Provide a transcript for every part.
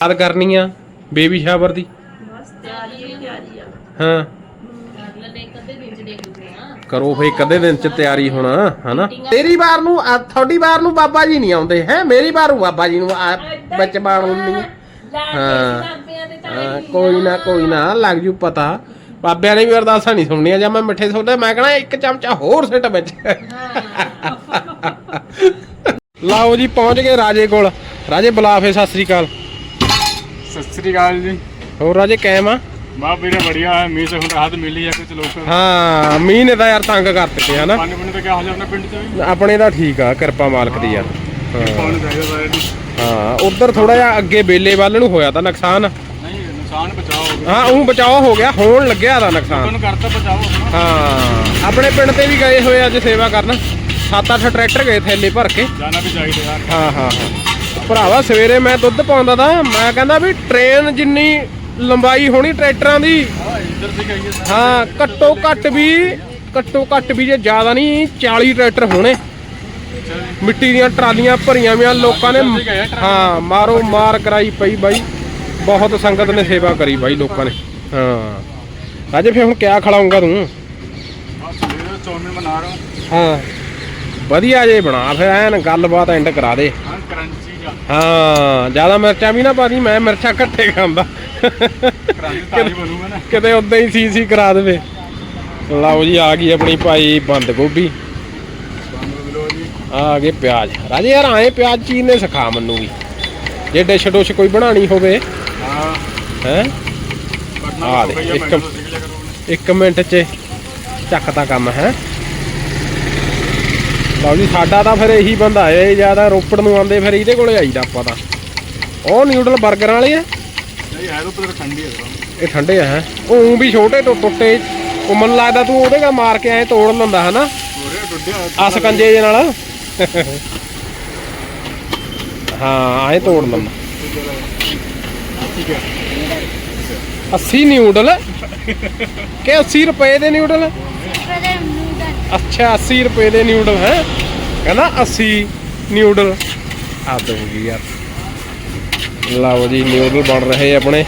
ਯਾਦ ਕਰਨੀ ਆ ਬੇਬੀ ਸ਼ਾਵਰ ਦੀ। ਬਸ ਤਿਆਰੀ ਹੀ ਤਿਆਰੀ ਆ। ਹਾਂ। ਅਗਲੇ ਕਦੇ ਦਿਨ ਚ ਦੇਖ ਲੂਗੇ ਨਾ। ਕਰੋ ਫੇ ਕਦੇ ਦਿਨ ਚ ਤਿਆਰੀ ਹੋਣਾ ਹਨਾ? ਤੇਰੀ ਵਾਰ ਨੂੰ ਆ, ਤੁਹਾਡੀ ਵਾਰ ਨੂੰ ਬਾਬਾ ਜੀ ਨਹੀਂ ਆਉਂਦੇ ਹੈ? ਮੇਰੀ ਵਾਰ ਨੂੰ ਬਾਬਾ ਜੀ ਨੂੰ ਆ, ਵਿੱਚ ਬਾਣ ਹੁੰਦੀ। ਹੈ। ਹਾਂ, ਕੋਈ ਨਾ ਕੋਈ ਨਾ ਲੱਗ ਜੂ ਪਤਾ। ਬਾਬਿਆਂ ਨੇ ਵੀ ਅਰਦਾਸਾਂ ਨਹੀਂ ਸੁਣਨੀਆਂ ਜਾਂ ਮੈਂ ਮਿੱਠੇ ਸੋਡੇ ਮੈਂ ਕਹਣਾ ਇੱਕ ਚਮਚਾ ਹੋਰ ਸਿੱਟ ਵਿੱਚ। ਲਓ ਜੀ ਪਹੁੰਚ ਗਏ ਰਾਜੇ ਕੋਲ। ਰਾਜੇ ਬੁਲਾ ਫੇ ਸਤਿ ਸ੍ਰੀ ਅਕਾਲ। ਸਤਿ ਸ੍ਰੀ ਅਕਾਲ ਜੀ। ਹੋਰ ਰਾਜੇ ਕਾਇਮ ਆ? ਵਾਹ ਵੀਰੇ ਬੜੀਆ ਹੈ। ਮੀਂਹ ਸੇ ਹੁਣ ਰਾਹਤ ਮਿਲੀ ਹੈ ਕੁਝ ਲੋਕ ਹਾਂ ਮੀਂਹ ਨੇ ਤਾਂ ਯਾਰ ਤੰਗ ਕਰ ਦਿੱਤੇ ਹਨਾ? ਪਾਣੀ ਪੁਣੀ ਦਾ ਕੀ ਹਾਲ ਹੈ ਪਿੰਡ ਚ? ਵੀ ਆਪਣੇ ਦਾ ਠੀਕ ਆ ਕਿਰਪਾ ਮਾਲਕ ਦੀ ਯਾਰ ਹਾਂ। ਉਧਰ ਥੋੜਾ ਜਿਹਾ ਅੱਗੇ ਬੇਲੇ ਵੱਲ ਨੂੰ ਹੋਇਆ ਤਾਂ ਨੁਕਸਾਨ। ਨਹੀਂ ਨੁਕਸਾਨ ਬਚਾਓ ਹੋ ਉਹ ਬਚਾਓ ਹੋ ਗਿਆ ਹੋਣ ਲੱਗਿਆ ਦਾ ਨੁਕਸਾਨ। ਤੁਹਾਨੂੰ ਕਰਤਾ ਬਚਾਓ ਹਾਂ ਆਪਣੇ ਪਿੰਡ ਤੇ ਵੀ ਗਏ ਹੋਏ ਅੱਜ ਸੇਵਾ ਕਰਨ। ਸੱਤ ਅੱਠ ਟਰੈਕਟਰ ਗਏ ਥੈਲੇ ਭਰ ਕੇ। ਜਾਣਾ ਵੀ ਚਾਹੀਦਾ ਯਾਰ। ਹਾਂ ਹਾਂ ਹਾਂ। ਭਰਾਵਾ, ਸਵੇਰੇ ਮੈਂ ਦੁੱਧ ਪਾਉਂਦਾ ਤਾਂ ਮੈਂ ਕਹਿੰਦਾ ਵੀ ਟ੍ਰੇਨ ਜਿੰਨੀ ਲੰਬਾਈ ਹੋਣੀ ਟਰੈਕਟਰਾਂ ਦੀ, ਹਾਂ, ਘੱਟੋ ਘੱਟ ਵੀ, ਘੱਟੋ ਘੱਟ ਵੀ ਜੇ ਜ਼ਿਆਦਾ ਨਹੀਂ 40 ਟਰੈਕਟਰ ਹੋਣੇ। ਮਿੱਟੀ ਦੀਆਂ ਟਰਾਲੀਆਂ ਭਰੀਆਂ ਵੀਆਂ ਲੋਕਾਂ ਨੇ, ਹਾਂ, ਮਾਰੋ ਮਾਰ ਕਰਾਈ ਪਈ ਬਾਈ। ਬਹੁਤ ਸੰਗਤ ਨੇ ਸੇਵਾ ਕਰੀ ਬਾਈ ਲੋਕਾਂ ਨੇ, ਹਾਂ। ਰਾਜੇ ਫੇ ਹੁਣ ਕਿਆ ਖਿਲਾਉਂਗਾ ਤੂੰ? ਹਾਂ। ਵਧੀਆ ਜੇ ਬਣਾ ਫਿਰ, ਐਨ ਗੱਲਬਾਤ ਐਂਡ ਕਰਾ ਦੇ। ਹਾਂ ਕਰੰਚੀ ਹਾਂ ਜ਼ਿਆਦਾ ਮਿਰਚਾਂ ਵੀ ਨਾ ਪਾਦੀ ਮੈਂ ਮਿਰਚਾਂ ਘੱਟੇ ਖਾਂਦਾ। ਨਾ। ਕਿਤੇ ਉਦਾਂ ਹੀ ਸੀ ਸੀ ਕਰਾ ਦੇਵੇ। ਲਓ ਜੀ ਆ ਗਈ ਆਪਣੀ ਭਾਈ ਬੰਦ ਗੋਭੀ। ਆ ਗਏ ਪਿਆਜ਼। ਰਾਜੇ ਯਾਰ ਆਏ ਪਿਆਜ਼ ਚੀਰਨੇ ਸਿਖਾ ਮੈਨੂੰ ਵੀ। ਜੇ ਡਿਸ਼ ਡੁਸ਼ ਕੋਈ ਬਣਾਣੀ ਹੋਵੇ। ਹਾਂ। ਹੈ? ਆ ਦੇ, ਇੱਕ- ਇੱਕ ਮਿੰਟ 'ਚ ਚੱਕਦਾ ਕੰਮ ਹੈ? ਲਓ ਜੀ ਸਾਡਾ ਤਾਂ ਫਿਰ ਇਹੀ ਬੰਦਾ ਹੈ ਜ਼ਿਆਦਾ ਰੋਪੜ ਨੂੰ ਆਉਂਦੇ ਫਿਰ ਇਹਦੇ ਕੋਲੇ ਆਈਦਾ ਆਪਾਂ ਤਾਂ। ਉਹ ਨਿਊਡਲ 버ਗਰ ਵਾਲੇ ਆ? ਨਹੀਂ ਹੈ ਤਾਂ ਪਰ ਠੰਡੀ ਥੋੜ੍ਹਾ। ਇਹ ਠੰਡੇ ਆ ਹੈ? ਉਹ ਵੀ ਛੋਟੇ ਤੋਂ ਟੁੱਟੇ। ਉਹ ਮੈਨੂੰ ਲੱਗਦਾ ਤੂੰ ਉਹਦੇ ਨਾਲ ਮਾਰ ਕੇ ਐ ਤੋੜ ਲੈਂਦਾ ਹਨਾ? ਆ ਸਕੰਜੇ ਜੇ ਨਾਲ। ਹਾਂ ਐ ਤੋੜ ਲੈਂਦਾ। ਠੀਕ ਹੈ 80 ਨਿਊਡਲ ਕਿ 80 ਰੁਪਏ ਦੇ ਨਿਊਡਲ ਅੱਛਾ 80 ਰੁਪਏ ਦੇ ਨਿਊਡਲ ਹੈ? ਕਹਿੰਦਾ 80 ਨਿਊਡਲ ਆ ਦਊਗੀ ਯਾਰ। ਲਓ ਜੀ ਨਿਊਡਲ ਬਣ ਰਹੇ ਆਪਣੇ।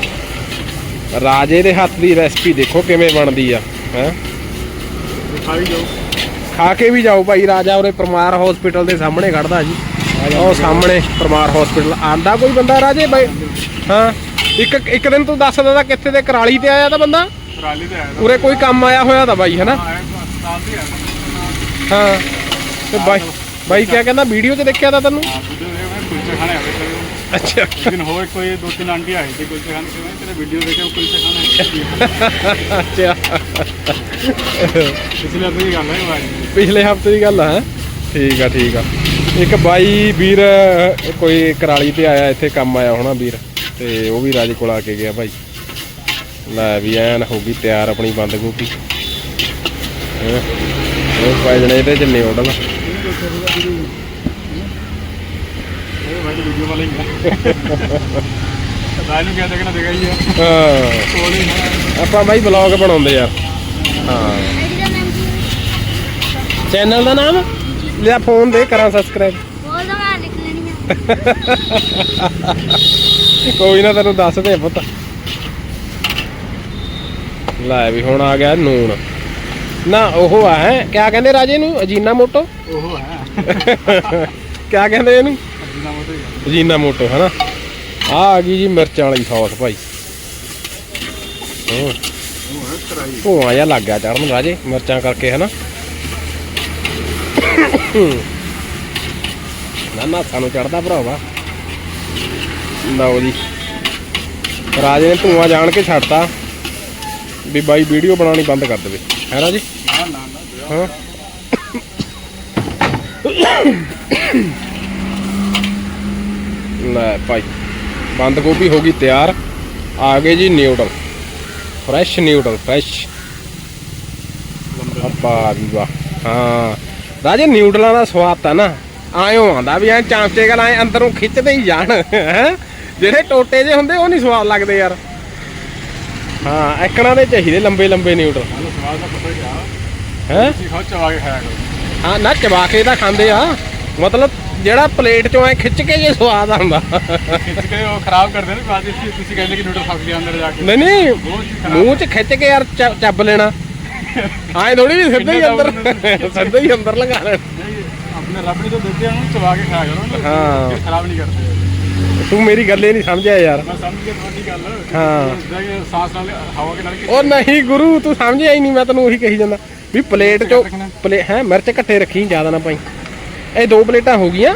ਰਾਜੇ ਦੇ ਹੱਥ ਦੀ ਰੈਸਪੀ ਦੇਖੋ ਕਿਵੇਂ ਬਣਦੀ ਆ ਹੈ? ਖਾਈ ਜਾਓ। ਖਾ ਕੇ ਵੀ ਜਾਓ ਭਾਈ ਰਾਜਾ ਉਰੇ ਪਰਮਾਰ ਹਸਪੀਟਲ ਦੇ ਸਾਹਮਣੇ ਖੜਦਾ ਜੀ। ਉਹ ਸਾਹਮਣੇ ਪਰਮਾਰ ਹਸਪੀਟਲ ਆਂਦਾ ਕੋਈ ਬੰਦਾ ਰਾਜੇ ਬਾਈ? ਹਾਂ? ਇੱਕ ਇੱਕ ਦਿਨ ਤੂੰ ਦੱਸਦਾ ਤਾਂ ਕਿੱਥੇ ਤੇ ਕਰਾਲੀ ਤੇ ਆਇਆ ਤਾਂ ਬੰਦਾ? ਟਰਾਲੀ ਤੇ ਆਇਆ ਉਰੇ ਕੋਈ ਕੰਮ ਆਇਆ ਹੋਇਆ ਤਾਂ ਬਾਈ ਹਨਾ? ਹਸਪਤਾਲ ਤੇ ਆਇਆ ਹਾਂ। ਤੇ ਬਾਈ ਬਾਈ ਕਿਆ ਕਹਿੰਦਾ? ਵੀਡੀਓ 'ਚ ਦੇਖਿਆ ਤਾਂ ਤੈਨੂੰ? ਦਿਨ ਕੁਲਚੇ ਖਾਣੇ ਆਵੇ ਅੱਛਾ। ਲੇਕਿਨ ਹੋਰ ਕੋਈ ਦੋ ਤਿੰਨ ਆਂਟੀ ਆਈ ਸੀ ਕੁਲਚੇ ਖਾਣੇ ਮੈਂ ਤੇਰੇ ਵੀਡੀਓ ਦੇਖੇ ਉਹ ਕੁਲਚੇ ਖਾਣੇ ਅੱਛਾ। ਪਿਛਲੇ ਹਫ਼ਤੇ ਦੀ ਗੱਲ ਹੈ ਆਈ ਪਿਛਲੇ ਹਫ਼ਤੇ ਦੀ ਗੱਲ ਹੈ? ਠੀਕ ਆ ਠੀਕ ਆ। ਇੱਕ ਬਾਈ ਵੀਰ ਅਹ, ਕੋਈ ਕਰਾਲੀ ਤੇ ਆਇਆ ਇੱਥੇ ਕੰਮ ਆਇਆ ਹੋਣਾ ਵੀਰ ਤੇ ਉਹ ਵੀ ਰਾਜੇ ਕੋਲ ਆ ਕੇ ਗਿਆ ਭਾਈ ਲੈ ਵੀ ਐਨ ਹੋ ਗਈ ਤਿਆਰ ਆਪਣੀ ਬੰਦ ਗੋਭੀ। ਹੈਂ। ਉਹ ਪੈ ਜਣੇ ਆਪਾਂ ਬਾਈ ਬਲੌਗ ਬਣਾਉਂਦੇ ਯਾਰ ਹਾਂ। ਚੈਨਲ ਦਾ ਨਾਮ? ਲਿਆ ਫੋਨ ਦੇ, ਕਰਾਂ ਸਬਸਕ੍ਰਾਈਬ ਕੋਈ ਨਾ ਤੈਨੂੰ ਦੱਸ ਦੇ ਪੁੱਤ। ਲੈ ਵੀ ਹੁਣ ਆ ਗਿਆ ਨੂਨ। ਨਾ ਉਹ ਆ ਹੈ? ਕਿਆ ਕਹਿੰਦੇ ਰਾਜੇ ਨੂੰ ਅਜੀਨਾ ਮੋਟੋ? ਉਹ ਹੈ ਕਿਆ ਕਹਿੰਦੇ ਇਹਨੂੰ? ਜਿੰਨਾ ਮੋਟਾ ਅਜੀਨਾ ਮੋਟੋ ਹਨਾ? ਆ ਆ ਗਈ ਜੀ ਮਿਰਚਾਂ ਵਾਲੀ ਸੌਸ ਭਾਈ। ਉਹ ਧੂਆਂ ਜਿਹਾ ਲੱਗ ਗਿਆ ਚੜਨ ਰਾਜੇ ਮਿਰਚਾਂ ਕਰਕੇ ਹਨਾ? ਨਾ ਨਾ ਸਾਨੂੰ ਚੜਦਾ ਭਰਾਵਾ। ਲਓ ਜੀ। ਰਾਜੇ ਨੇ ਧੂਆਂ ਜਾਣ ਕੇ ਛੱਡਤਾ ਵੀ ਬਾਈ ਵੀਡੀਓ ਬਣਾਉਣੀ ਬੰਦ ਕਰ ਦੇਵੇ। ਹੈ ਰਾਜੇ ਨਾ ਹਾਂ ਲੈ ਭਾਈ ਬੰਦ ਗੋਭੀ ਹੋ ਗਈ ਤਿਆਰ। ਆ ਗਏ ਜੀ ਨਿਊਡਲ ਫਰੈਸ਼ ਨਿਊਡਲ ਫਰੈਸ਼ ਅੱਪਾ ਵੀ ਵਾਹ। ਹਾਂ। ਰਾਜੇ ਨਿਊਡਲਾਂ ਦਾ ਸਵਾਦ ਤਾਂ ਨਾ ਆਇਓ ਆਂਦਾ ਵੀ ਐ ਚਾਂਚੇ ਗਲ ਐ ਅੰਦਰੋਂ ਖਿੱਚਦੇ ਹੀ ਜਾਣ ਜਿਹੜੇ ਟੋਟੇ ਜੇ ਹੁੰਦੇ ਉਹ ਨਹੀਂ ਸਵਾਦ ਲੱਗਦੇ ਯਾਰ। ਹਾਂ ਐਕਣਾ ਦੇ ਚਾਹੀਦੇ ਲੰਬੇ ਲੰਬੇ ਨਿਊਡਲ ਸਵਾਦ ਦਾ ਪਤਾ ਹੀ ਆ। ਹੈ? ਤੁਸੀਂ ਖਾਓ ਚਵਾ ਕੇ ਖਾਇਆ ਕਰੋ। ਹਾਂ ਨਾ ਚਬਾ ਕੇ ਤਾਂ ਖਾਂਦੇ ਆ। ਮਤਲਬ ਜਿਹੜਾ ਪਲੇਟ ਚੋਂ ਐ ਖਿੱਚ ਕੇ ਜੇ ਸਵਾਦ ਆਉਂਦਾ। ਖਿੱਚ ਕੇ ਉਹ ਖਰਾਬ ਕਰਦੇ ਨੇ ਬਾਅਦ ਵਿੱਚ ਤੁਸੀਂ ਕਹਿੰਦੇ ਕਿ ਨੂਡਲ ਫਸ ਗਿਆ ਅੰਦਰ ਜਾ ਕੇ। ਨਹੀਂ ਨਹੀਂ ਬਹੁਤ ਹੀ ਖਰਾਬ। ਮੂੰਹ 'ਚ ਖਿੱਚ ਕੇ ਯਾਰ ਚ- ਚੱਬ ਲੈਣਾ। ਆਏ ਥੋੜੀ ਵੀ ਸਿੱਧਾ ਹੀ ਅੰਦਰ ਸਿੱਧਾ ਹੀ ਅੰਦਰ ਲਗਾ ਲੈਣਾ। ਨਹੀਂ ਆਪਣੇ ਰੱਬ ਨੇ ਜੋ ਦਿੱਤੇ ਆ ਉਹਨੂੰ ਚਬਾ ਕੇ ਖਾਇਆ ਕਰੋ ਨਾ ਹਾਂ। ਫਿਰ ਖਰਾਬ ਨਹੀਂ ਕਰਦੇ। ਤੂੰ ਮੇਰੀ ਗੱਲੇ ਨਹੀਂ ਸਮਝਿਆ ਯਾਰ। ਮੈਂ ਸਮਝ ਗਿਆ ਤੁਹਾਡੀ ਗੱਲ। ਹਾਂ। ਜਿੱਦਾਂ ਕਿ ਸਾਸ ਨਾਲ ਹਵਾ ਕੇ ਨਾਲ ਕੇ ਉਹ ਨਹੀਂ ਗੁਰੂ ਤੂੰ ਸਮਝਿਆ ਹੀ ਨਹੀਂ ਮੈਂ ਤੈਨੂੰ ਉਹੀ ਕਹੀ ਜਾਂਦਾ। ਵੀ ਪਲੇਟ ਚੋਂ ਪਲੇ ਹੈ ਮਿਰਚ ਘੱਟੇ ਰੱਖੀ ਜ਼ਿਆਦਾ ਨਾ ਪਾਈ। ਇਹ ਦੋ ਪਲੇਟਾਂ ਹੋ ਗਈਆਂ।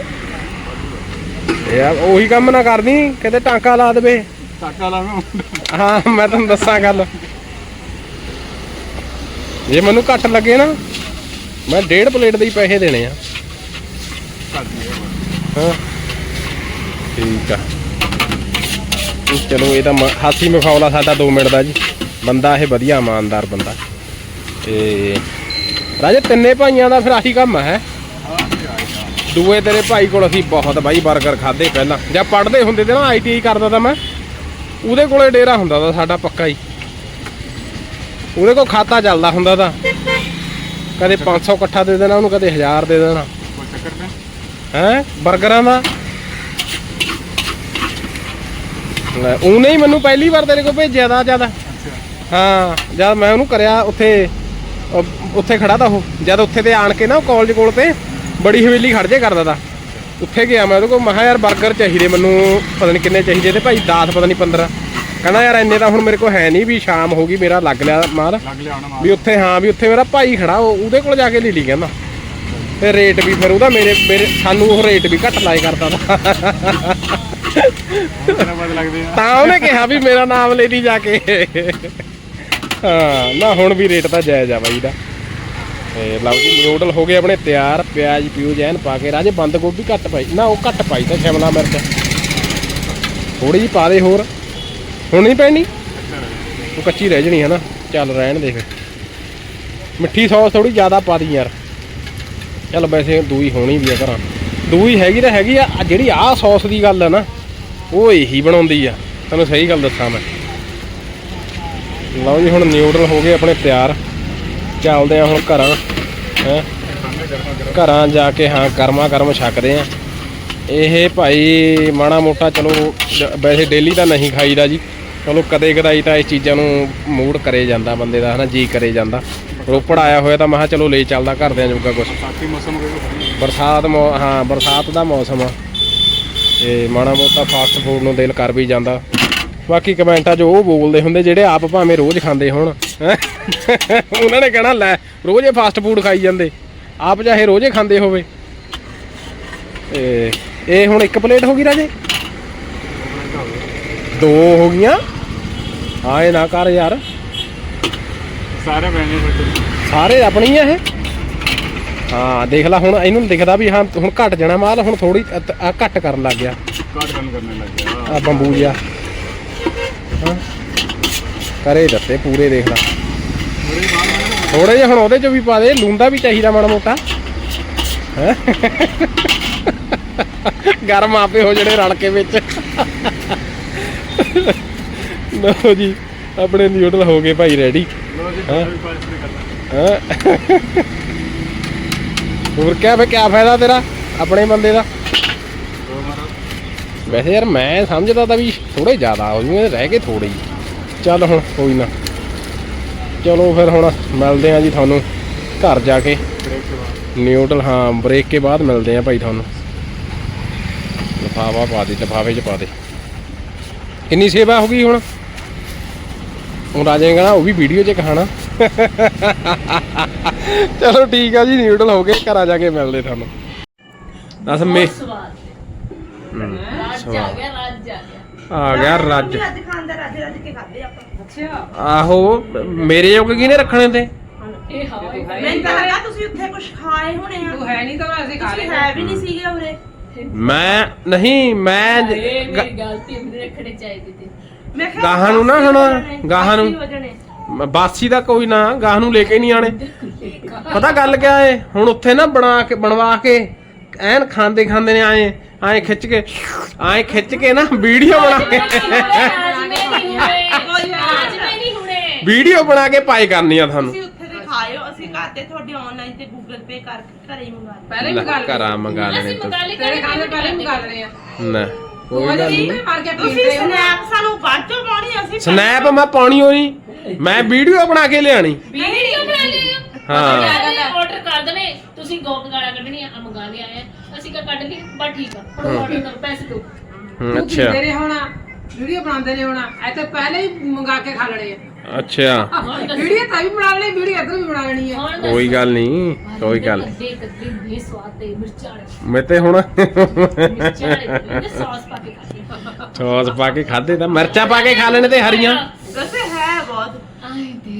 ਯਾਰ ਉਹੀ ਕੰਮ ਨਾ ਕਰਦੀ ਕਿਤੇ ਟਾਂਕਾ ਲਾ ਦੇਵੇ। ਟਾਕਾ ਲਾਵਾਂ ਹਾਂ ਮੈਂ ਤੁਹਾਨੂੰ ਦੱਸਾਂ ਗੱਲ। ਜੇ ਮੈਨੂੰ ਘੱਟ ਲੱਗੇ ਨਾ ਮੈਂ ਡੇਢ ਪਲੇਟ ਦੇ ਹੀ ਪੈਸੇ ਦੇਣੇ ਆ। ਹਾਂ। ਠੀਕ ਆ। ਚਲੋ ਇਹ ਤਾਂ ਮ- ਹਾਸੀ ਮਖੌਲਾ ਸਾਡਾ 2 ਮਿੰਟ ਦਾ ਜੀ। ਬੰਦਾ ਇਹ ਵਧੀਆ ਇਮਾਨਦਾਰ ਬੰਦਾ। ਤੇ ਰਾਜੇ ਤਿੰਨੇ ਭਾਈਆਂ ਦਾ ਫਿਰ ਆਹੀ ਕੰਮ ਹੈ। ਦੂਏ ਤੇਰੇ ਭਾਈ ਕੋਲ ਅਸੀਂ ਬਹੁਤ ਬਾਈ 버ਗਰ ਖਾਦੇ ਪਹਿਲਾਂ। ਜਾਂ ਪੜ੍ਹਦੇ ਹੁੰਦੇ ਤੇ ਨਾ ਆਈਟੀਆਈ ਕਰਦਾ ਤਾਂ ਮੈਂ। ਉਹਦੇ ਕੋਲੇ ਡੇਰਾ ਹੁੰਦਾ ਤਾਂ ਸਾਡਾ ਪੱਕਾ ਹੀ। ਉਹਦੇ ਕੋਲ ਖਾਤਾ ਚੱਲਦਾ ਹੁੰਦਾ ਤਾਂ। ਕਦੇ 500 ਇਕੱਠਾ ਦੇ ਦੇਣਾ ਉਹਨੂੰ ਕਦੇ 1000 ਦੇ ਦੇਣਾ। ਹੈ? 버ਗਰਾਂ ਦਾ ਉਹਨੇ ਹੀ ਮੈਨੂੰ ਪਹਿਲੀ ਵਾਰ ਤੇਰੇ ਕੋਲ ਭੇਜਿਆ ਦਾ ਜ਼ਿਆਦਾ। ਹਾਂ ਜਦ ਮੈਂ ਉਹਨੂੰ ਕਰਿਆ ਉੱਥੇ ਉੱਥੇ ਖੜਾ ਤਾ ਉਹ। ਜਦ ਉੱਥੇ ਤੇ ਆਣ ਕੇ ਨਾ ਕਾਲਜ ਕੋਲ ਤੇ ਬੜੀ ਹਵੇਲੀ ਖੜ ਜੇ ਕਰਦਾ ਤਾ। ਉੱਥੇ ਗਿਆ ਮੈਂ ਉਹਦੇ ਕੋਲ ਮੈਂ ਕਿਹਾ ਯਾਰ 버ਗਰ ਚਾਹੀਦੇ ਮੈਨੂੰ ਪਤਾ ਨਹੀਂ ਕਿੰਨੇ ਚਾਹੀਦੇ ਤੇ ਭਾਈ 10 ਪਤਾ ਨਹੀਂ 15 ਕਹਿੰਦਾ ਯਾਰ ਇੰਨੇ ਤਾਂ ਹੁਣ ਮੇਰੇ ਕੋਲ ਹੈ ਨਹੀਂ ਵੀ ਸ਼ਾਮ ਹੋ ਗਈ ਮੇਰਾ ਲੱਗ ਲਿਆ ਮਾਲ ਲੱਗ ਲਿਆ ਹੋਣਾ ਵੀ ਉੱਥੇ ਹਾਂ ਵੀ ਉੱਥੇ ਮੇਰਾ ਭਾਈ ਖੜਾ ਉਹ ਉਹਦੇ ਕੋਲ ਜਾ ਕੇ ਲੈ ਲਈ ਕਹਿੰਦਾ। ਤੇ ਰੇਟ ਵੀ ਫਿਰ ਉਹਦਾ ਮੇਰੇ ਮੇਰੇ ਸਾਨੂੰ ਉਹ ਰੇਟ ਵੀ ਘੱਟ ਲਾਏ ਕਰਦਾ ਤਾ। ਮਾਲ ਬਾਦ ਲੱਗਦੇ ਆ। ਤਾਂ ਉਹਨੇ ਕਿਹਾ ਵੀ ਮੇਰਾ ਨਾਮ ਲੈ ਲਈ ਜਾ ਕੇ। ਹਾਂ, ਨਾ ਹੁਣ ਵੀ ਰੇਟ ਤਾਂ ਜਾਇਜ਼ ਆ ਬਾਈ ਦਾ। ਤੇ ਲਓ ਜੀ ਨਿਊਡਲ ਹੋ ਗਏ ਆਪਣੇ ਤਿਆਰ, ਪਿਆਜ਼ ਪਿਊਜ਼ ਐਨ ਪਾ ਕੇ ਰਾਜੇ ਬੰਦ ਗੋਭੀ ਘੱਟ ਪਾਈ। ਨਾ, ਉਹ ਘੱਟ ਪਾਈ ਤਾਂ ਸ਼ਿਮਲਾ ਮਿਰਚ। ਥੋੜੀ ਜਿਹੀ ਪਾ ਦੇ ਹੋਰ। ਹੁਣ ਨਹੀਂ ਪੈਣੀ? ਉਹ ਕੱਚੀ ਰਹਿ ਜਣੀ ਹੈ ਨਾ ਚੱਲ ਰਹਿਣ ਦੇ ਫਿਰ। ਮਿੱਠੀ ਸੌਸ ਥੋੜੀ ਜ਼ਿਆਦਾ ਪਾ ਦੀ ਯਾਰ। ਚੱਲ ਵੈਸੇ ਦੂਈ ਹੋਣੀ ਵੀ ਆ ਘਰਾਂ। ਦੂਈ ਹੈਗੀ ਤਾਂ ਹੈਗੀ ਆ। ਜਿਹੜੀ ਆਹ ਸੌਸ ਦੀ ਗੱਲ ਆ ਨਾ, ਉਹ ਇਹੀ ਬਣਾਉਂਦੀ ਆ। ਤੁਹਾਨੂੰ ਸਹੀ ਗੱਲ ਦੱਸਾਂ ਮੈਂ। ਲਓ ਜੀ ਹੁਣ ਨਿਊਡਲ ਹੋ ਗਏ ਆਪਣੇ ਤਿਆਰ। ਚੱਲਦੇ ਆ ਹੁਣ ਘਰਾਂ ਹੈ? ਘਰਾਂ ਜਾ ਕੇ ਹਾਂ ਗਰਮਾ ਗਰਮ ਛਕਦੇ ਆ। ਇਹ ਭਾਈ ਮਾੜਾ ਮੋਟਾ ਚਲੋ ਵੈਸੇ ਡੇਲੀ ਤਾਂ ਨਹੀਂ ਖਾਈਦਾ ਜੀ। ਚਲੋ ਕਦੇ ਕਦਾਈ ਤਾਂ ਇਹ ਚੀਜ਼ਾਂ ਨੂੰ ਮੂਡ ਕਰੇ ਜਾਂਦਾ ਬੰਦੇ ਦਾ ਹਨਾ ਜੀ ਕਰੇ ਜਾਂਦਾ। ਰੋਪੜ ਆਇਆ ਹੋਇਆ ਤਾਂ ਮੈਂ ਕਿਹਾ ਚਲੋ ਲੈ ਚੱਲਦਾ ਘਰਦਿਆਂ ਜੋਗਾ ਹੋ ਗਿਆ ਬਰਸਾਤ ਹਾਂ ਬਰਸਾਤ ਦਾ ਮੌਸਮ ਆ। ਤੇ ਮਾੜਾ ਮੋਟਾ ਫਾਸਟ ਫੂਡ ਨੂੰ ਦਿਲ ਕਰ ਵੀ ਜਾਂਦਾ। ਬਾਕੀ ਕਮੈਂਟਾਂ 'ਚ ਉਹ ਬੋਲਦੇ ਹੁੰਦੇ ਜਿਹੜੇ ਆਪ ਭਾਵੇਂ ਰੋਜ਼ ਖਾਂਦੇ ਹੋਣ। ਉਹਨਾਂ ਨੇ ਕਹਿਣਾ ਲੈ ਰੋਜ਼ ਇਹ ਫਾਸਟ ਫੂਡ ਖਾਈ ਜਾਂਦੇ। ਆਪ ਚਾਹੇ ਰੋਜ਼ੇ ਖਾਂਦੇ ਹੋਵੇ। ਇਹ ਹੁਣ ਇੱਕ ਪਲੇਟ ਹੋ ਗਈ ਰਾਜੇ? ਦੋ ਹੋ ਗਈਆਂ। ਹਾਂ ਇਹ ਨਾ ਕਰ ਯਾਰ। ਸਾਰੇ ਫਿਰ ਸਾਰੇ ਆਪਣੀ ਆ ਇਹ? ਹਾਂ ਦੇਖ ਲੈ ਹੁਣ ਇਹਨੂੰ ਦਿਖਦਾ ਵੀ ਹਾਂ ਹੁਣ ਘਟ ਜਾਣਾ ਮਾਲ ਹੁਣ ਥੋੜੀ ਆ ਘੱਟ ਕਰਨ ਲੱਗ ਗਿਆ। ਕਾਟ ਕਰਨ ਕਰਨੇ ਲੱਗ ਗਿਆ। ਆ ਬੰਬੂ ਹਾਂ ਕਰੇ ਦੱਸੇ ਪੂਰੇ ਦੇਖ ਲੈ। ਥੋੜੇ ਜਿਹਾ ਹੁਣ ਉਹਦੇ ਚ ਵੀ ਪਾ ਦੇ ਲੂੰਦਾ ਵੀ ਚਾਹੀਦਾ ਮਾੜਾ ਮੋਟਾ? ਗਰਮ ਆਪੇ ਹੋ ਜਣੇ ਰਲ ਕੇ ਵਿੱਚ। ਲਓ ਜੀ ਆਪਣੇ ਨਿਊਡਲ ਹੋ ਗਏ ਭਾਈ ਰੈਡੀ ਲੋ? ਹੋਰ ਕਿਆ ਫੇ ਕਿਆ ਫਾਇਦਾ ਤੇਰਾ ਆਪਣੇ ਬੰਦੇ ਦਾ? ਵੈਸੇ ਯਾਰ ਮੈਂ ਸਮਝਦਾ ਤਾਂ ਵੀ ਥੋੜੇ ਜ਼ਿਆਦਾ ਹੋ ਜੂਗੇ ਰਹਿ ਗਏ ਥੋੜੇ ਹੀ। ਚੱਲ ਹੁਣ ਕੋਈ ਨਾ। ਚਲੋ ਫਿਰ ਹੁਣ ਮਿਲਦੇ ਆ ਜੀ ਤੁਹਾਨੂੰ ਘਰ ਜਾ ਕੇ। ਕੇ ਨਿਊਡਲ ਹਾਂ ਬ੍ਰੇਕ ਕੇ ਬਾਅਦ ਮਿਲਦੇ ਆ ਭਾਈ ਤੁਹਾਨੂੰ। ਲਫਾਫਾ ਪਾ ਦੇ ਲਫਾਫੇ 'ਚ ਪਾ ਦੇ। ਕਿੰਨੀ ਸੇਵਾ ਹੋ ਗਈ ਹੁਣ? ਹੁਣ ਰਾਜੇ ਕਹਿਣਾ ਉਹ ਵੀ ਵੀਡੀਓ 'ਚ ਕਹਾਣਾ। ਚਲੋ ਠੀਕ ਆ ਜੀ ਨਿਊਡਲ ਹੋ ਗਏ ਘਰਾਂ ਜਾ ਕੇ ਮਿਲਦੇ ਤੁਹਾਨੂੰ। ਦੱਸ ਮੇ ਸਵਾਦ। ਆ ਗਿਆ ਰਾਜ ਆ ਗਿਆ। ਆ ਗਿਆ ਰੱਜ ਅੱਜ ਖਾਂਦਾ ਰੱਜ। ਰੱਜ ਕੇ ਖਾਦੇ ਆਪਾਂ ਅੱਛਾ। ਆਹੋ ਮੇਰੇ ਜੋਗ ਕਿਹਨੇ ਰੱਖਣੇ ਤੇ? ਇਹ ਹਵਾ ਹੀ ਮੈਨੂੰ ਤਾਂ ਲੱਗਾ ਤੁਸੀਂ ਉੱਥੇ ਕੁਝ ਖਾਏ ਹੋਣੇ ਆ। ਤੂੰ ਹੈ ਨਹੀਂ ਤਾਂ ਅਸੀਂ ਖਾ ਤੁਸੀਂ ਲਏ ਹੈ ਵੀ ਨਹੀਂ ਸੀਗੇ ਉਰੇ। ਮੈਂ ਨਹੀਂ ਮੈਂ ਜ- ਇਹ ਗ- ਮੇਰੀ ਗਲਤੀ ਮੇਰੇ ਰੱਖਣੇ ਚਾਹੀਦੇ ਤੇ। ਮੈਂ ਕਿਹਾ ਗਾਹਾਂ ਨੂੰ ਨਾ ਹੁਣ, ਗਾਹਾਂ ਨੂੰ। ਬਾਸੀ ਦਾ ਕੋਈ ਨਾ ਗਾਹ ਨੂੰ ਲੈ ਕੇ ਨਹੀਂ ਆਣੇ ਪਤਾ ਗੱਲ ਕਿਆ ਏ? ਹੁਣ ਉੱਥੇ ਨਾ ਬਣਾ ਕੇ ਬਣਵਾ ਕੇ ਐਨ ਖਾਂਦੇ ਖਾਂਦੇ ਨੇ ਆਏ। ਆਏ ਖਿੱਚ ਕੇ ਆਏ ਖਿੱਚ ਕੇ ਨਾ ਵੀਡੀਓ ਬਣਾ ਕੇ। ਹੁਣੇ ਹੁਣੇ ਵੀਡੀਓ ਬਣਾ ਕੇ ਪਾਈ ਕਰਨੀ ਆ ਤੁਹਾਨੂੰ। ਤੁਸੀਂ ਅਸੀਂ ਮੰਗਾਤੇ ਤੁਹਾਡੇ ਆਨਲਾਈਨ ਤੇ ਗੂਗਲ ਪੇ ਕਰਕੇ ਘਰੇ ਹੀ ਮੰਗਾ ਲਏ ਪਹਿਲੇ ਮੰਗਾ ਲੈ ਘਰਾਂ ਮੰਗਾ ਲੈਣੇ ਅਸੀਂ ਤੂੰ ਮੰਗਾ ਲਈ ਤੇਰੇ ਖਾਣੇ ਪਹਿਲੇ ਮੰਗਾ ਲੈਣੇ ਆ? ਨਾ ਕੋਈ ਗੱਲ ਨਹੀਂ। ਤੁਸੀਂ ਸਨੈਪ ਸਾਨੂੰ ਬਾਅਦ ਚੋਂ ਪਾਉਣੀ ਅਸੀਂ ਸਨੈਪ ਮੈਂ ਪਾਉਣੀ ਹੋਈ ਮੈਂ ਵੀਡੀਓ ਬਣਾ ਕੇ ਲਿਆਣੀ। ਵੀਡੀਓ ਬਣਾ ਲਈ ਹਾਂ। ਆਰਡਰ ਕਰ ਦਨੇ ਤੁਸੀਂ ਗੋਕ ਗਾਲਾਂ ਕੱਢਣੀਆਂ ਆ ਮੰਗਾ ਲਿਆ ਹੈ ਅਸੀਂ ਕਾ ਕੱਢ ਲਈ ਬਸ ਠੀਕ ਆ ਹੁਣ ਆਰਡਰ ਕਰੋ ਪੈਸੇ ਦਿਓ। ਹੂੰ, ਅੱਛਾ ਅੱਛਾ। ਨੇ ਹੋਣਾ ਵੀਡੀਓ ਬਣਾਉਂਦੇ ਨੇ ਹੋਣਾ ਇੱਥੇ ਪਹਿਲੇ ਹੀ ਮੰਗਾ ਕੇ ਖਾ ਲੈਣੇ ਅੱਛਾ। ਵੀਡੀਓ ਤਾਂ ਵੀ ਬਣਾ ਲੈਣੀ ਵੀਡੀਓ ਇੱਧਰ ਵੀ ਬਣਾ ਲੈਣੀ ਆ। ਹੁਣ ਕੋਈ ਗੱਲ ਨਹੀਂ ਕੋਈ ਗੱਲ ਨੀ। ਦੇ ਕੱਦੇ ਦੇ ਸਵਾਦ ਤੇ ਮਿਰਚਾਂ ਵਾਲੇ। ਮੈਂ ਤੇ ਹੁਣ ਮਿਰਚਾਂ ਵਾਲੇ ਸੌਸ ਪਾ ਕੇ ਖਾਣੀ ਸੌਸ ਪਾ ਕੇ ਖਾਦੇ ਤਾਂ ਮਿਰਚਾਂ ਪਾ ਕੇ ਖਾ ਲੈਣੇ ਤੇ ਹਰੀਆਂ।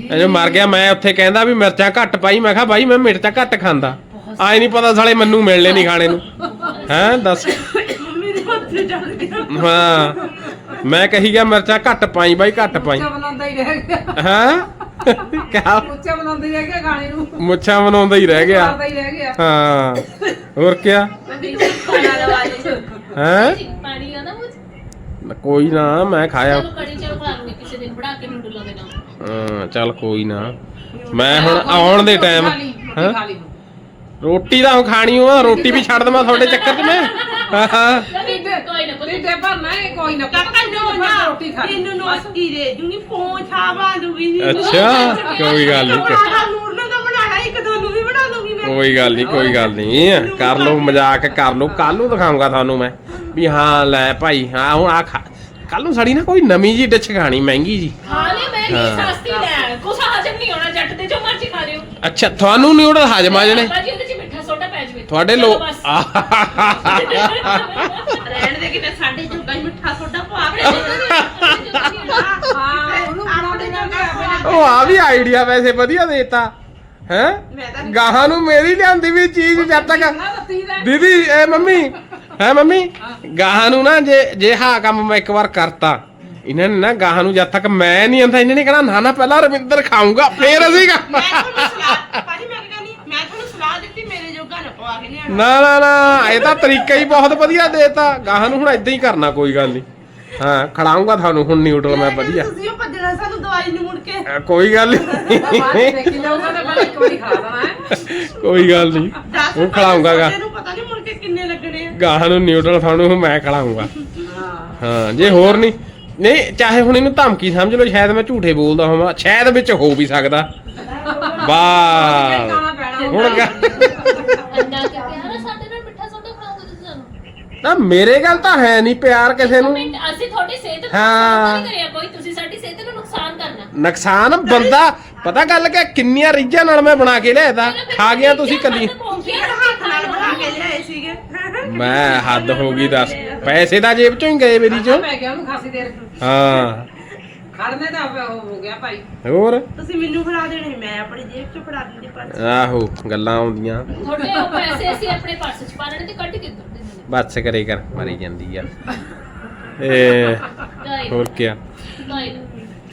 ਦੇ ਇਹਨੂੰ ਮਰ ਗਿਆ ਮੈਂ ਉੱਥੇ ਕਹਿੰਦਾ ਵੀ ਮਿਰਚਾਂ ਘੱਟ ਪਾਈ ਮੈਂ ਕਿਹਾ ਬਾਈ ਮੈਂ ਮਿਰਚਾਂ ਘੱਟ ਖਾਂਦਾ। ਆਏ ਨਹੀਂ ਪਤਾ ਸਾਲੇ ਮੈਨੂੰ ਮਿਲਣੇ ਨਹੀਂ ਖਾਣੇ ਨੂੰ। ਹੈਂ ਦੱਸ। ਮੰਮੀ ਦੇ ਹੱਥੇ ਚੱਲ ਗਿਆ। ਹਾਂ। ਮੈਂ ਕਹੀ ਗਿਆ ਮਿਰਚਾਂ ਘੱਟ ਪਾਈ ਬਾਈ ਘੱਟ ਪਾਈ। ਮੁੱਛਾਂ ਬਣਾਉਂਦਾ ਹੀ ਰਹਿ ਗਿਆ। ਹਾਂ? ਕਿਆ? ਮੁੱਛਾਂ ਬਣਾਉਂਦਾ ਹੀ ਰਹਿ ਗਿਆ ਖਾਣੇ ਨੂੰ। ਮੁੱਛਾਂ ਬਣਾਉਂਦਾ ਹੀ ਰਹਿ ਗਿਆ। ਬਣਾਉਂਦਾ ਹੀ ਰਹਿ ਗਿਆ। ਹਾਂ। ਹੋਰ ਕਿਆ? ਹੈ? ਪਾਣੀ ਆ ਨਾ ਕੋਈ ਨਾ ਮੈਂ ਖਾਇਆ ਚਲੋ ਕੜੀ ਚਲੋ ਖਾ ਲੂੰਗੀ ਕਿਸੇ ਦਿਨ ਬਣਾ ਕੇ ਨੂਡਲਾਂ ਦੇ ਨਾਲ ਹਾਂ ਚੱਲ ਕੋਈ ਨਾ। ਮੈਂ ਹੁਣ ਆਉਣ ਦੇ ਟਾਈਮ ਰੋਟੀ ਹਾਂ? ਤਾਂ। ਹੁਣ ਖਾਣੀ ਓ ਰੋਟੀ ਵੀ ਛੱਡ ਦਵਾਂ ਤੁਹਾਡੇ ਚੱਕਰ 'ਚ ਮੈਂ। ਹਾਂ ਹਾਂ ਕੋਈ ਨਾ ਕੋਈ ਢਿੱਡੇ ਭਰਨਾ ਹੈ ਕੋਈ ਨਾ ਕਾਕਾ ਨੋ ਨਾ ਰੋਟੀ ਖਾ ਲਈ। ਤੈਨੂੰ ਨੋਸਤੀ ਦੇ ਦੂੰਗੀ ਪੋਂਛਾ ਬਾ ਦੂੰਗੀ ਅੱਛਾ ਕੋਈ ਗੱਲ ਨਹੀਂ ਨੂਰ ਨੇ ਤਾਂ ਬਣਾਣਾ ਇੱਕ ਤੁਹਾਨੂੰ ਵੀ ਬਣਾ ਦੂੰਗੀ ਮੈਂ। ਕੋਈ ਗੱਲ ਨਹੀਂ ਕੋਈ ਗੱਲ ਨਹੀਂ। ਕਰ ਲਓ ਮਜ਼ਾਕ ਕਰ ਲਓ। ਕੱਲ ਨੂੰ ਦਿਖਾਉਂਗਾ ਤੁਹਾਨੂੰ ਮੈਂ। ਵੀ ਹਾਂ ਲੈ ਭਾਈ ਹਾਂ ਹੁਣ ਆ ਖਾ ਕੱਲ ਨੂੰ ਸਾਡੀ ਨਾ ਕੋਈ ਨਵੀਂ ਜੀ ਡਿਸ਼ ਖਾਣੀ ਮਹਿੰਗੀ ਜੀ ਖਾ ਲਈ ਮੈਂ ਹਾਂ। ਸਸਤੀ ਲੈ ਕੁਛ ਹਜਮ ਨਹੀਂ ਹੋਣਾ ਜੱਟ ਦੇ ਜੋ ਮਰਜ਼ੀ ਖਾ ਲਿਓ। ਅੱਛਾ ਤੁਹਾਨੂੰ ਨਿਊਡਲ ਹਜਮ ਆ ਜਣੇ? ਬਾਜੀ ਉਹਦੇ ਚ ਮਿੱਠਾ ਸੋਡਾ ਪੈ ਜਵੇ। ਤੁਹਾਡੇ ਬਸ। ਰਹਿਣ ਦੇ ਕਿਤੇ ਸਾਡੇ ਜੋਗਾ ਹੀ ਮਿੱਠਾ ਸੋਡਾ ਪਾ ਕੇ ਹਾਂ ਉਹਨੂੰ ਬਣਾ ਦੇ ਨਾ ਉਹ ਆ ਵੀ ਆਈਡੀਆ ਵੈਸੇ ਵਧੀਆ ਦੇਤਾ। ਹੈ? ਮੈਂ ਤਾਂ ਗਾਹਾਂ ਨੂੰ ਮੇਰੀ ਲਿਆਂਦੀ ਵੀ ਚੀਜ਼ ਜਦ ਤੱਕ ਦੀਦੀ ਐ ਮੰਮੀ ਹੈ ਮੰਮੀ? ਗਾਹਾਂ ਨੂੰ ਨਾ ਜੇ ਜੇ ਹਾਂ ਕੰਮ ਮੈਂ ਇੱਕ ਵਾਰ ਕਰਤਾ ਇਹਨਾਂ ਨੇ ਨਾ ਗਾਹਾਂ ਨੂੰ ਜਦ ਤੱਕ ਮੈਂ ਨਹੀਂ ਆਂਦਾ ਇਹਨਾਂ ਨੇ ਕਹਿਣਾ ਨਾ ਨਾ ਪਹਿਲਾਂ ਰਵਿੰਦਰ ਖਾਊਂਗਾ ਫੇਰ ਅਸੀਂ ਮੈਂ ਤੁਹਾਨੂੰ ਸਲਾਹ ਭਾਜੀ ਮੈਂ ਕਹਿੰਦੀ ਮੈਂ ਤੁਹਾਨੂੰ ਸਲਾਹ ਦਿੱਤੀ ਮੇਰੇ ਜੋਗਾ ਨਾ ਪਵਾ ਕੇ ਲਿਆਣਾ ਨਾ ਨਾ ਨਾ ਇਹ ਤਾਂ ਤਰੀਕਾ ਹੀ ਬਹੁਤ ਵਧੀਆ ਦੇਤਾ। ਗਾਹਾਂ ਨੂੰ ਹੁਣ ਇਦਾਂ ਹੀ ਕਰਨਾ ਕੋਈ ਗੱਲ ਨਹੀਂ। ਹਾਂ ਖੜਾਉਂਗਾ ਤੁਹਾਨੂੰ ਹੁਣ ਨਿਊਡਲ ਮੈਂ ਵਧੀਆ। ਤੁਸੀਂ ਉਹ ਭੱਜਣਾ ਸਾਨੂੰ ਦਵਾਈ ਨੂੰ ਮੁੜ ਕੇ। ਅ, ਕੋਈ ਗੱਲ ਨਹੀਂ। ਚ ਦੇਖੀ ਜਾਊਗਾ ਤਾਂ ਪਹਿਲਾਂ ਇੱਕ ਵਾਰੀ ਖਾ ਲੈਣਾ ਹੈ ਕੋਈ ਗੱਲ ਨਹੀਂ। ਹੁਣ ਖਿਲਾਊਂਗਾ ਗਾ। ਤੈਨੂੰ ਪਤਾ ਨਹੀਂ ਮੁੜ ਕੇ ਕਿੰਨੇ ਲੱਗਣੇ ਆ? ਗਾਹਾਂ ਨੂੰ ਨਿਊਡਲ ਤੁਹਾਨੂੰ ਮੈਂ ਖੜਾਉਂਗਾ। ਹਾਂ। ਹਾਂ ਜੇ ਹੋਰ ਨਹੀਂ ਨਹੀਂ ਚਾਹੇ ਹੁਣ ਇਹਨੂੰ ਧਮਕੀ ਸਮਝ ਲਓ ਸ਼ਾਇਦ ਮੈਂ ਝੂਠੇ ਬੋਲਦਾ ਹੋਵਾਂ ਸ਼ਾਇਦ ਵਿੱਚ ਹੋ ਵੀ ਸਕਦਾ। ਵਾਹ। ਹੁਣ ਅੰਡਾ ਕੇ ਪਿਆ? ਨਾ ਸਾਡੇ ਨਾਲ ਮਿੱਠਾ ਸੋਡਾ ਖਾਓਗੇ ਤੁਸੀਂ ਸਾਨੂੰ। ਨਾ ਮੇਰੇ ਗੱਲ ਤਾਂ ਹੈ ਨਹੀਂ ਪਿਆਰ ਕਿਸੇ ਨੂੰ। ਮਿੰਟ ਅਸੀਂ ਤੁਹਾਡੀ ਸਿਹਤ ਨੂੰ ਹਾਂ। ਨੁਕਸਾਨ ਨਹੀਂ ਕਰਿਆ ਕੋਈ ਤੁਸੀਂ ਸਾਡੀ ਸਿਹਤ ਨੂੰ ਨੁਕਸਾਨ ਕਰਨਾ। ਨੁਕਸਾਨ ਬੰਦਾ ਪਤਾ ਗੱਲ ਕਿ ਕਿੰਨੀਆਂ ਰੀਝਾਂ ਨਾਲ ਮੈਂ ਬਣਾ ਕੇ ਲਿਆਇਆ ਖਾ ਗਿਆ ਤੁਸੀਂ ਕੱਲੀ। ਕਿਹੜਾ ਹੱਥ ਨਾਲ ਬਣਾ ਮੈਂ ਹੱਦ ਹੋ ਗਈ ਦੱਸ। ਪੈਸੇ ਤਾਂ ਜੇਬ ਚੋਂ ਹੀ ਗਏ ਮੇਰੀ ਚੋਂ। ਮੈਂ ਕਿਹਾ ਉਹਨੂੰ ਖਾਸੀ ਦੇਰ ਹਾਂ। ਖੜਨੇ ਦਾ ਉਹ ਹੋ ਗਿਆ ਭਾਈ। ਹੋਰ? ਤੁਸੀਂ ਮੈਨੂੰ ਫੜਾ ਦੇਣੇ ਮੈਂ ਆਪਣੀ ਜੇਬ 'ਚ ਫੜਾ ਦਿੰਦੀ ਪਰ ਆਹੋ ਗੱਲਾਂ ਆਉਂਦੀਆਂ। ਤੁਹਾਡੇ ਉਹ ਪੈਸੇ ਅਸੀਂ ਆਪਣੇ ਪਰਸ 'ਚ ਪਾ ਲੈਣੇ ਤੇ ਕੱਢ ਕੇ ਦੇ ਦੇਣੇ ਬੱਸ ਕਰੇ ਕਰ ਮਾਰੀ ਜਾਂਦੀ ਆ। ਏ ਹੋਰ ਕੀ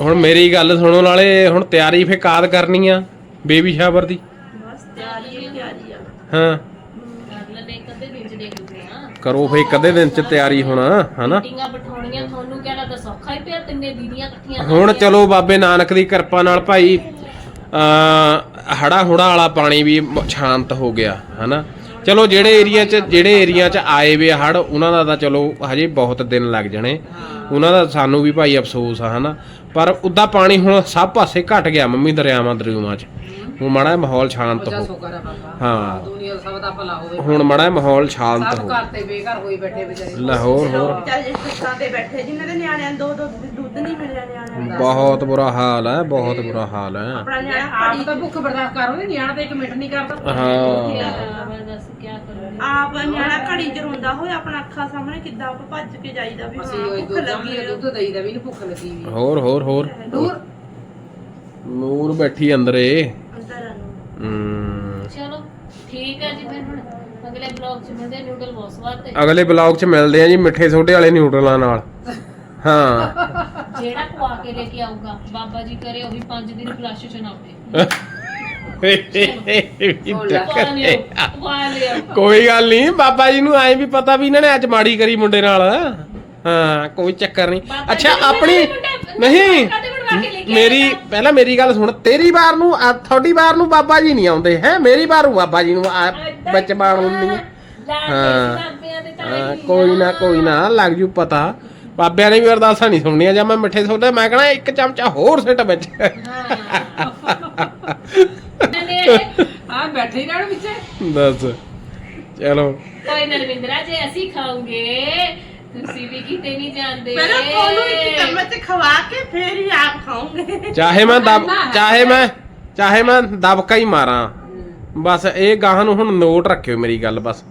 ਹੁਣ ਮੇਰੀ ਗੱਲ ਸੁਣੋ ਨਾਲੇ ਹੁਣ ਤਿਆਰੀ ਫੇ ਕਾਦ ਕਰਨੀ ਆ? ਬੇਬੀ ਸ਼ਾਵਰ ਦੀ। ਬਸ ਤਿਆਰੀ ਹੀ ਤਿਆਰੀ ਆ। ਹਾਂ। ਕਰੋ ਫੇ ਕਦੇ ਦਿਨ ਚ ਤਿਆਰੀ ਹੋਣਾ ਹਨਾ? ਮੀਟਿੰਗਾਂ ਬਿਠਾਉਣੀਆਂ ਤੁਹਾਨੂੰ ਕਿਹੜਾ ਲੱਗਦਾ ਸੌਖਾ ਹੀ ਪਿਆ ਤਿੰਨੇ ਦੀਦੀਆਂ ਇਕੱਠੀਆਂ ਹੁਣ। ਚਲੋ ਬਾਬੇ ਨਾਨਕ ਦੀ ਕਿਰਪਾ ਨਾਲ ਭਾਈ ਅ ਹੜਾ ਹੁੜਾ ਵਾਲਾ ਪਾਣੀ ਵੀ ਸ਼ਾਂਤ ਹੋ ਗਿਆ ਹਨਾ? ਚਲੋ ਜਿਹੜੇ ਏਰੀਆ 'ਚ ਜਿਹੜੇ ਏਰੀਆ 'ਚ ਆਏ ਵੇ ਹੜ ਉਹਨਾਂ ਦਾ ਤਾਂ ਚਲੋ ਹਜੇ ਬਹੁਤ ਦਿਨ ਲੱਗ ਜਾਣੇ। ਉਹਨਾਂ ਦਾ ਸਾਨੂੰ ਵੀ ਭਾਈ ਅਫਸੋਸ ਆ ਹਨਾ? ਪਰ ਉਦਾਂ ਪਾਣੀ ਹੁਣ ਸਭ ਪਾਸੇ ਘਟ ਗਿਆ ਮੰਮੀ ਦਰਿਆਵਾਂ ਦਰਿਆਵਾਂ 'ਚ। ਹੁਣ ਮਾੜਾ ਜਿਹਾ ਮਾਹੌਲ ਸ਼ਾਂਤ ਜਾ ਹੋ। ਸ਼ੁਕਰ ਆ ਬਾਬਾ ਹਾਂ। ਦੁਨੀਆ ਸਭ ਦਾ ਭਲਾ ਹੋਵੇ। ਹੁਣ ਮਾੜਾ ਜਿਹਾ ਮਾਹੌਲ ਸ਼ਾਂਤ ਸਭ ਹੋ। ਘਰ ਤੇ ਬੇਘਰ ਹੋਈ ਬੈਠੇ ਵਿਚਾਰੇ। ਲਾਹੌਰ ਹੋਰ ਵਿਚਾਰੇ ਜਿਹੜੇ ਸੱਤਾਂ ਤੇ ਬੈਠੇ ਜਿਨ੍ਹਾਂ ਦੇ ਨਿਆਣਿਆਂ ਨੂੰ ਦੋ ਦੋ ਦੁੱਧ ਨਹੀਂ ਮਿਲਿਆ ਨਿਆਣਿਆਂ ਨੂੰ। ਬਹੁਤ ਬੁਰਾ ਹਾਲ ਹੈ ਬਹੁਤ ਬੁਰਾ ਹਾਲ ਹੈ। ਆਪਣਾ ਨਿਆਣਾ ਆਪ ਤਾਂ ਭੁੱਖ ਬਰਦਾਸ਼ਤ ਕਰ ਉਹਨੇ ਨਿਆਣਾ ਤੇ ਇੱਕ ਮਿੰਟ ਨਹੀਂ ਕਰਦਾ। ਹਾਂ। ਹਾਂ, ਮੈਂ ਦੱਸ ਕੀ ਕਰੂੰਗੀ ਆਪ ਨਿਆਣਾ ਘੜੀ ਚ ਰੋਂਦਾ ਹੋਇਆ ਆਪਣਾ ਅੱਖਾਂ ਸਾਹਮਣੇ ਕਿੱਦਾਂ ਆਪਾਂ ਭੱਜ ਕੇ ਜਾਈਦਾ ਵੀ ਅਸੀਂ ਹਾਂ ਉਹ ਭੁੱਖ ਦੁੱਧ ਲੱਗੀ ਹੈ ਦੁੱਧ ਦੇਈਦਾ ਵੀ ਇਹਨੂੰ ਭੁੱਖ ਲੱਗੀ ਵੀ ਹੋਰ ਹੋਰ ਹੋਰ। ਦੂਰ। ਨੂਰ ਬੈਠੀ ਅੰਦਰੇ। ਹਮ, ਚਲੋ ਠੀਕ ਹੈ ਜੀ ਫਿਰ ਹੁਣ। ਅਗਲੇ ਬਲੌਗ 'ਚ ਮਿਲਦੇ ਹਾਂ ਨਿਊਡਲ ਬਹੁਤ ਸਵਾਦ ਤੇ। ਅਗਲੇ ਬਲੌਗ 'ਚ ਮਿਲਦੇ ਆ ਜੀ ਮਿੱਠੇ ਸੋਡੇ ਵਾਲੇ ਨਿਊਡਲਾਂ ਨਾਲ। ਹਾਂ। ਜਿਹੜਾ ਪਵਾ ਕੇ ਲੈ ਕੇ ਆਊਗਾ ਬਾਬਾ ਜੀ ਕਰੇ ਉਹੀ 5 ਦਿਨ ਫਲਸ਼ ਚ ਨਾ ਲਿਓ ਲਿਓ। ਕੋਈ ਗੱਲ ਨਹੀਂ ਬਾਬਾ ਜੀ ਨੂੰ ਐ ਵੀ ਪਤਾ ਵੀ ਇਹਨਾਂ ਨੇ ਅੱਜ ਮਾੜੀ ਕਰੀ ਮੁੰਡੇ ਨਾਲ। ਹਾਂ ਕੋਈ ਚੱਕਰ ਨਹੀਂ। ਅੱਛਾ ਆਪਣੀ ਨਹੀਂ। ਲੈ ਕੇ ਮੇਰੀ ਪਹਿਲਾਂ ਮੇਰੀ ਗੱਲ ਸੁਣ ਤੇਰੀ ਵਾਰ ਨੂੰ ਆ, ਤੁਹਾਡੀ ਵਾਰ ਨੂੰ ਬਾਬਾ ਜੀ ਨਹੀਂ ਆਉਂਦੇ ਹੈ? ਮੇਰੀ ਵਾਰ ਨੂੰ ਬਾਬਾ ਜੀ ਨੂੰ ਆ, ਵਿੱਚ ਬਾਣ ਹੁੰਦੀਆਂ ਹਾਂ। ਹਾਂ, ਕੋਈ ਨਾ ਕੋਈ ਨਾ ਲੱਗ ਜੂ ਪਤਾ। ਬਾਬਿਆਂ ਨੇ ਵੀ ਅਰਦਾਸਾਂ ਨਹੀਂ ਸੁਣਨੀਆਂ ਜਾਂ ਮੈਂ ਮਿੱਠੇ ਸੋਡੇ ਮੈਂ ਕਹਣਾ ਇੱਕ ਚਮਚਾ ਹੋਰ ਸਿੱਟ ਵਿੱਚ। ਆ ਬੈਠੇ ਹੀ ਰਹਿਣ ਵਿੱਚ। ਦੱਸ ਚਲੋ। ਕੋਈ ਨਾ ਰਵਿੰਦਰਾ ਜੇ ਅਸੀਂ ਖਾਉਂਗੇ ਤੁਸੀਂ ਵੀ ਕਿਤੇ ਨਹੀਂ ਜਾਂਦੇ। ਪਹਿਲਾਂ ਤੁਹਾਨੂੰ ਇੱਕ ਚਮਚ ਖਵਾ ਕੇ ਫੇਰ ਹੀ ਆਪ ਖਾਓਗੇ। ਚਾਹੇ ਮੈਂ ਦਬ ਚਾਹੇ ਮੈਂ ਚਾਹੇ ਮੈਂ ਦਬਕਾ ਹੀ ਮਾਰਾਂ। ਬਸ ਇਹ ਗਾਹਾਂ ਨੂੰ ਹੁਣ ਨੋਟ ਰੱਖਿਓ ਮੇਰੀ ਗੱਲ ਬਸ।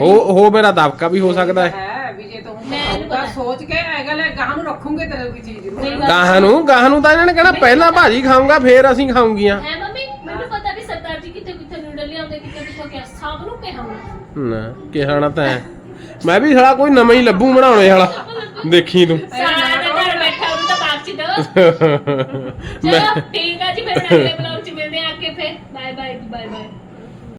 ਉਹ ਉਹ ਮੇਰਾ ਦਬਕਾ ਵੀ ਹੋ ਸਕਦਾ ਹੈ। ਹੈ ਵੀ ਜੇ ਤੂੰ ਮੈਂ ਇਹਨੂੰ ਖਾਊਗਾ ਪਤਾ। ਸੋਚ ਕੇ ਇਹ ਗੱਲ ਗਾਹ ਨੂੰ ਰੱਖੂਗੇ ਤੇਰੇ ਕੋਈ ਚੀਜ਼ ਨੂੰ ਮੇਰੀ ਗੱਲ- ਗਾਹਾਂ ਨੂੰ ਗਾਹਾਂ ਨੂੰ ਤਾਂ ਇਹਨਾਂ ਨੇ ਕਹਿਣਾ ਪਹਿਲਾਂ ਭਾਜੀ ਖਾਊਂਗਾ ਫੇਰ ਅਸੀਂ ਖਾਊਂਗੀਆਂ। ਹੈ ਮੰਮੀ? ਮੈਨੂੰ ਪਤਾ ਵੀ ਸਰਦਾਰ ਜੀ ਕਿਤੇ ਕਿਤੇ ਨੂਡਲ ਲਿਆਉਂਦੇ ਕਿਤੇ ਕਿਤੇ ਕਿਹਾ। ਸਭ ਨੂੰ ਕਿਹਾ। ਹੋਣਾ ਨਾ ਕਿਹਾਣਾ ਤਾਂ ਹੈ। ਮੈਂ ਵੀ ਸਾਲਾ ਕੋਈ ਨਵਾਂ ਹੀ ਲੱਭੂ ਬਣਾਉਣੇ ਵਾਲਾ ਦੇਖੀ ਤੂੰ। ਸਾਰਾ ਦਿਨ ਘਰ ਬੈਠਾ ਉਹਨੂੰ ਤਾਂ ਬਾਅਦ ਚ ਦੋ ਚਲੋ ਠੀਕ ਆ ਜੀ ਫਿਰ ਅਗਲੇ ਬਲੌਗ